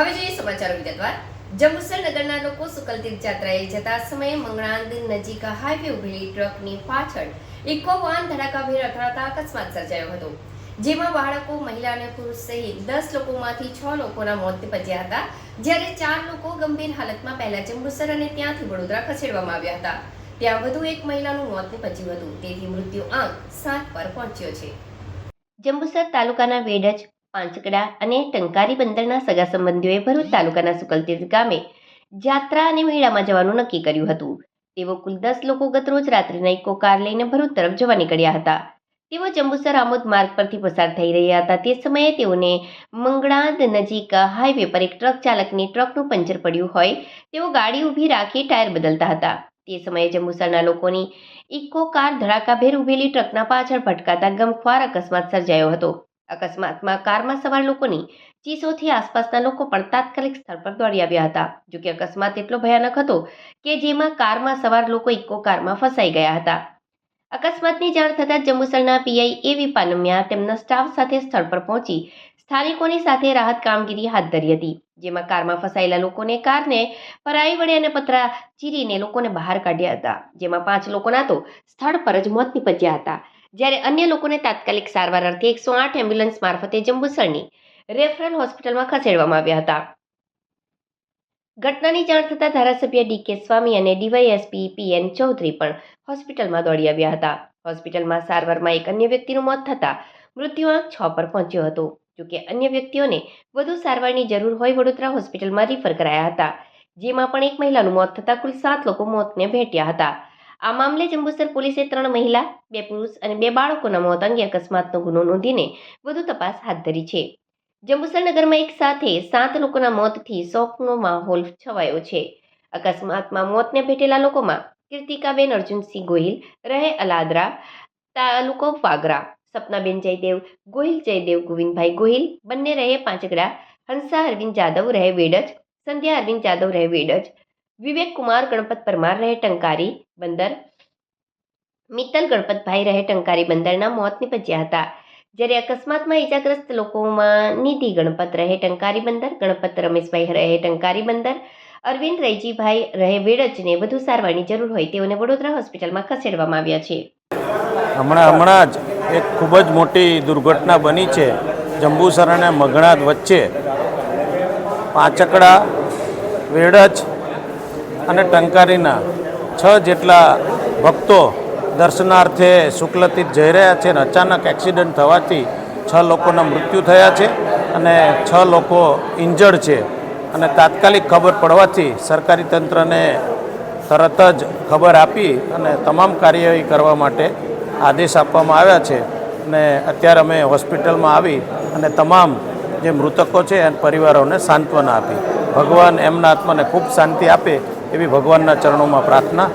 હવે જોઈએ સમાચારો વિગતવાર જંબુસર નગરના લોકો સુકલ તીર્થ જતા સમયે મંગળાંદ નજીક હાઈવે ઉભેલી ટ્રકની પાછળ ઇકો વાહન ધડાકાભેર અથડાતા અકસ્માત સર્જાયો હતો, જેમાં બાળકો, મહિલા અને પુરુષ સહિત દસ લોકોમાંથી છ લોકોના મોત નિપજ્યા હતા, જ્યારે ચાર લોકો ગંભીર હાલતમાં પહેલા જંબુસર અને ત્યાંથી વડોદરા ખસેડવામાં આવ્યા હતા. ત્યાં વધુ એક મહિલાનું મોત નિપજ્યું હતું, તેથી મૃત્યુ આંક સાત પર પહોંચ્યો છે. જંબુસર તાલુકાના વેડજ પાંચકડા અને ટંકારી બંદરના સગા સંબંધીઓએ ભરૂચ તાલુકાના સુકલતીર્થ ગામે જાત્રા અને મેળામાં જવાનું નક્કી કર્યું હતું. તેઓ કુલ દસ લોકો ગત રોજ રાત્રિના ઇકો કાર લઈને ભરૂચ તરફ જવા નીકળ્યા હતા. તેઓ જંબુસર આમોદ માર્ગ પરથી પસાર થઈ રહ્યા હતા. તે સમયે તેઓને મંગળાંદ નજીક હાઈવે પર એક ટ્રક ચાલકની ટ્રકનું પંચર પડ્યું હોય, તેઓ ગાડી ઊભી રાખી ટાયર બદલતા હતા. તે સમયે જંબુસરના લોકોની ઇકો કાર ધડાકાભેર ઊભેલી ટ્રકના પાછળ ભટકાતા ગમખ્વાર અકસ્માત સર્જાયો હતો. અકસ્માતમાં કારમાં સવાર લોકોની ચીસોથી આસપાસના લોકો પણ તાત્કાલિક સ્થળ પર દોડી આવ્યા હતા. જોકે અકસ્માત એટલો ભયાનક હતો કે જેમાં કારમાં સવાર લોકો ઇકો કારમાં ફસાઈ ગયા હતા. અકસ્માતની જાણ થતાં જંબુસરના પીઆઈ એવી પાનમિયા તેમના સ્ટાફ સાથે સ્થળ પર પહોંચી સ્થાનિકોની સાથે રાહત કામગીરી હાથ ધરી હતી, જેમાં કારમાં ફસાયેલા લોકોને કારને પરાઈ વડે અને પતરા ચીરીને લોકોને બહાર કાઢ્યા હતા, જેમાં પાંચ લોકોના તો સ્થળ પર જ મોત નિપજ્યા હતા. જ્યારે અન્ય લોકોને તાત્કાલિક સારવાર અર્થે એકસો આઠ એમ્બ્યુલન્સ મારફતે જંબુસરની રેફરલ હોસ્પિટલમાં ખસેડવામાં આવ્યા હતા. ઘટનાની જાણ થતાં ધારાસભ્ય ડી કે સ્વામી અને ડીવાયએસપી પી એન ચૌધરી પણ હોસ્પિટલમાં દોડી આવ્યા હતા. હોસ્પિટલમાં સારવારમાં એક અન્ય વ્યક્તિનું મોત થતાં મૃત્યુઆંક છ પર પહોંચ્યો હતો. જોકે અન્ય વ્યક્તિઓને વધુ સારવારની જરૂર હોય વડોદરા હોસ્પિટલમાં રિફર કરાયા હતા. જેમાં પણ એક મહિલાનું મોત થતાં કુલ સાત લોકો મોતને ભેટ્યા હતા. આ મામલે જંબુસર પોલીસે ત્રણ મહિલા, બે પુરુષ અને બે બાળકોના મોત અંગે અકસ્માતનો ગુનો નોંધીને વધુ તપાસ હાથ ધરી છે. જંબુસર નગરમાં એક સાથે સાત લોકોના મોતથી શોકનો માહોલ છવાયો છે. અકસ્માતમાં મોતને ભેટેલા લોકોમાં કીર્તિકાબેન અર્જુનસિંહ ગોહિલ, રહે અલાદરા તાલુકો વાગરા, સપનાબેન જયદેવ ગોહિલ, જયદેવ ગોવિંદભાઈ ગોહિલ, બંને રહે પાંચગડા, હંસા અરવિંદ જાદવ રહે વેડજ, સંધ્યા અરવિંદ જાદવ રહે વેડજ વિવેક કુમાર ગણપત પરમાર રહે ટંકારી બંદર. મિત્તલ ગણપતભાઈ રહે ટંકારી બંદરના મોત નિપજ્યા હતા. જ્યારે અકસ્માતમાં ઇજાગ્રસ્ત લોકોમાં નિધિ ગણપત રહે ટંકારી બંદર, ગણપત રમેશભાઈ રહે ટંકારી બંદર, અરવિંદ રૈજીભાઈ રહે વેડજને વધુ સારવારની જરૂર હોય તેઓને વડોદરા હોસ્પિટલમાં ખસેડવામાં આવ્યા છે. હમણાં હમણાં જ એક ખૂબ જ મોટી દુર્ઘટના બની છે. જંબુસર અને મઘણાદ વચ્ચે પાંચકડા, વેડજ અને ટંકારીના છ જેટલા ભક્તો દર્શનાર્થે શુક્લતીર્થ જઈ રહ્યા છે અને અચાનક એક્સિડન્ટ થવાથી છ લોકોના મૃત્યુ થયા છે અને છ લોકો ઇન્જર્ડ છે. અને તાત્કાલિક ખબર પડવાથી સરકારી તંત્રને તરત જ ખબર આપી અને તમામ કાર્યવાહી કરવા માટે આદેશ આપવામાં આવ્યા છે. અને અત્યારે અમે હોસ્પિટલમાં આવી અને તમામ જે મૃતકો છે એ પરિવારોને સાંત્વના આપી. ભગવાન એમના આત્માને ખૂબ શાંતિ આપે એવી ભગવાનના ચરણોમાં પ્રાર્થના